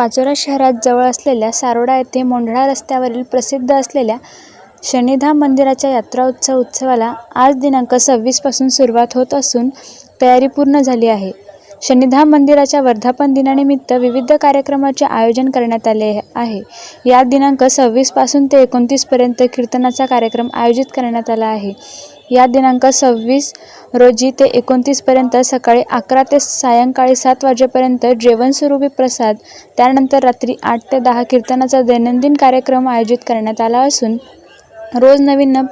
पाचोरा शहरात जवळ असलेल्या सारोडा येथे मोंढळा रस्त्यावरील प्रसिद्ध असलेल्या शनिधाम मंदिराच्या यात्रा उत्सव उत्सवाला आज दिनांक सव्वीसपासून सुरुवात होत असून तयारी पूर्ण झाली आहे. शनिधाम मंदिराच्या वर्धापन दिनानिमित्त विविध कार्यक्रमाचे आयोजन करण्यात आले आहे. या दिनांक सव्वीसपासून ते एकोणतीसपर्यंत कीर्तनाचा कार्यक्रम आयोजित करण्यात आला आहे. या दिनांक सव्वीस रोजी ते एकोणतीसपर्यंत सकाळी अकरा ते सायंकाळी सात वाजेपर्यंत जेवणस्वरूपी प्रसाद त्यानंतर रात्री आठ ते दहा कीर्तनाचा दैनंदिन कार्यक्रम आयोजित करण्यात आला असून रोज नवीन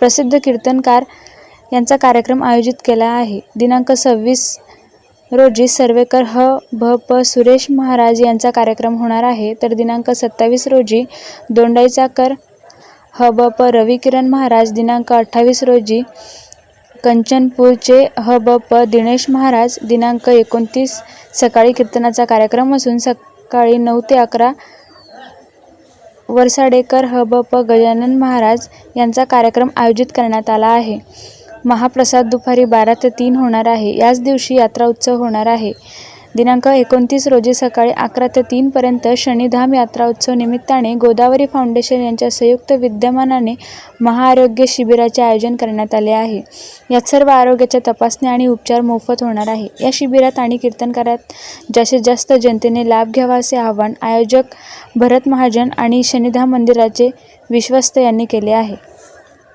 प्रसिद्ध कीर्तनकार यांचा कार्यक्रम आयोजित केला आहे. दिनांक सव्वीस रोजी सर्वेकर ह. भ. प. सुरेश महाराज यांचा कार्यक्रम होणार आहे. तर दिनांक सत्तावीस रोजी दोंडाईचाकर ह. ब प. रविकिरण महाराज दिनांक अठ्ठावीस रोजी कंचनपूरचे ह. ब प. दिनेश महाराज दिनांक एकोणतीस सकाळी कीर्तनाचा कार्यक्रम असून सकाळी नऊ ते अकरा वरसाडेकर ह. ब प. गजानन महाराज यांचा कार्यक्रम आयोजित करण्यात आला आहे. महाप्रसाद दुपारी बारा ते तीन होणार आहे. याच दिवशी यात्रा उत्सव होणार आहे. दिनांक एकोणतीस रोजी सकाळी अकरा ते तीनपर्यंत शनिधाम यात्रा उत्सव निमित्ताने गोदावरी फाउंडेशन यांच्या संयुक्त विद्यमानाने महाआरोग्य शिबिराचे आयोजन करण्यात आले आहे. यात सर्व आरोग्याच्या तपासण्या आणि उपचार मोफत होणार आहे. या शिबिरात आणि कीर्तनकारात जास्तीत जास्त जनतेने लाभ घ्यावा असे आवाहन आयोजक भरत महाजन आणि शनिधाम मंदिराचे विश्वस्त यांनी केले आहे.